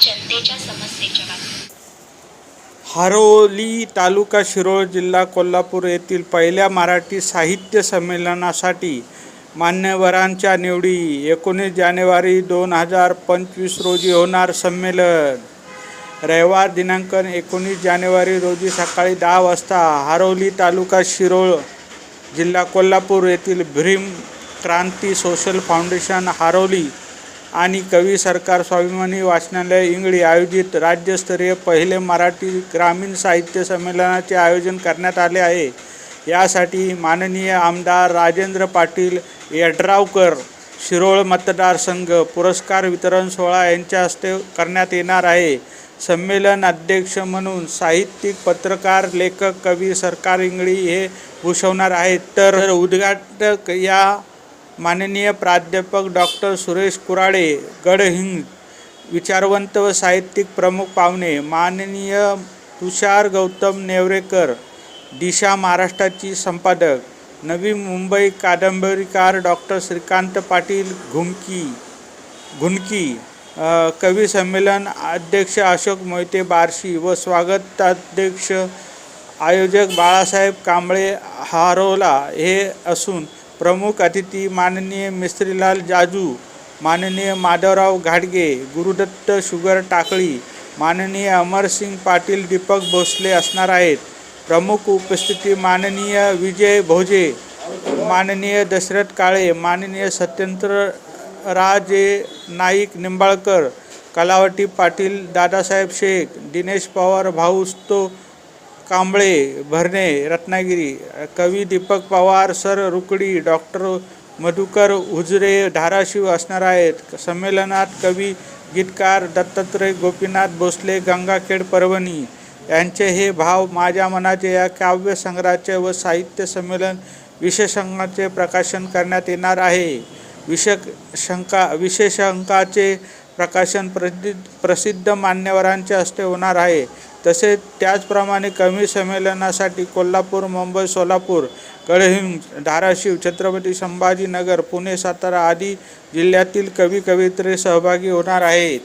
जनतेच्या समस्येच्या बाबतीत. हारोली तालुका शिरोळ जिल्हा कोल्हापूर येथील पहिल्या मराठी साहित्य संमेलनासाठी मान्यवरांच्या निवडी. एकोणीस जानेवारी दोन हजार पंचवीस रोजी होणार संमेलन. रविवार दिनांक एकोणीस जानेवारी रोजी सकाळी दहा वाजता हारोली तालुका शिरोळ जिल्हा कोल्हापूर येथील भीम क्रांती सोशल फाउंडेशन हारोली आणि कवी सरकार स्वाभिमानी वाचनालय इंगळी आयोजित राज्यस्तरीय पहिले मराठी ग्रामीण साहित्य संमेलनाचे आयोजन करण्यात आले आहे. यासाठी माननीय आमदार राजेंद्र पाटील यड्रावकर शिरोळ मतदारसंघ पुरस्कार वितरण सोहळा यांच्या हस्ते करण्यात येणार आहे. संमेलन अध्यक्ष म्हणून साहित्यिक पत्रकार लेखक कवी सरकार इंगळी हे भूषवणार आहेत. तर उद्घाटक या माननीय प्राध्यापक डॉक्टर सुरेश कुराडे गडहिंग विचारवंत व साहित्यिक प्रमुख पाहुणे माननीय तुषार गौतम नेवरेकर दिशा महाराष्ट्राची संपादक नवी मुंबई कादंबरीकार डॉक्टर श्रीकांत पाटील घुमकी घुनकी कवी संमेलन अध्यक्ष अशोक मोहिते बार्शी व स्वागताध्यक्ष आयोजक बाळासाहेब कांबळे हारोला हे असून प्रमुख अतिथी माननीय मिस्त्रीलाल जाजू माननीय माधवराव घाडगे गुरुदत्त शुगर टाकळी माननीय अमरसिंग पाटील दीपक भोसले असणार आहेत. प्रमुख उपस्थिती माननीय विजय भोजे माननीय दशरथ काळे माननीय सत्येंद्र राजे नाईक निंबाळकर कलावती पाटील दादासाहेब शेख दिनेश पवार भाऊस्तो कांबळे भरणे रत्नागिरी कवी दीपक पवार सर रुकडी डॉक्टर मधुकर हुजरे धाराशिव असणार आहेत. संमेलनात कवी गीतकार दत्तात्रय गोपीनाथ भोसले गंगाखेड परभणी यांचे हे भाव माझ्या मनाचे या काव्यसंग्रहाचे व साहित्य संमेलन विशेषांकाचे प्रकाशन करण्यात येणार आहे. विषक शंका विशेषंकाचे प्रकाशन प्रसिद्ध प्रसिद्ध मान्यवरांच्या हस्ते होणार आहे. तसेच त्याचप्रमाणे कवी संमेलनासाठी कोल्हापूर मुंबई सोलापूर गडहिंग धाराशिव छत्रपती संभाजीनगर पुणे सातारा आदी जिल्ह्यातील कवी कवित्रे सहभागी होणार आहेत.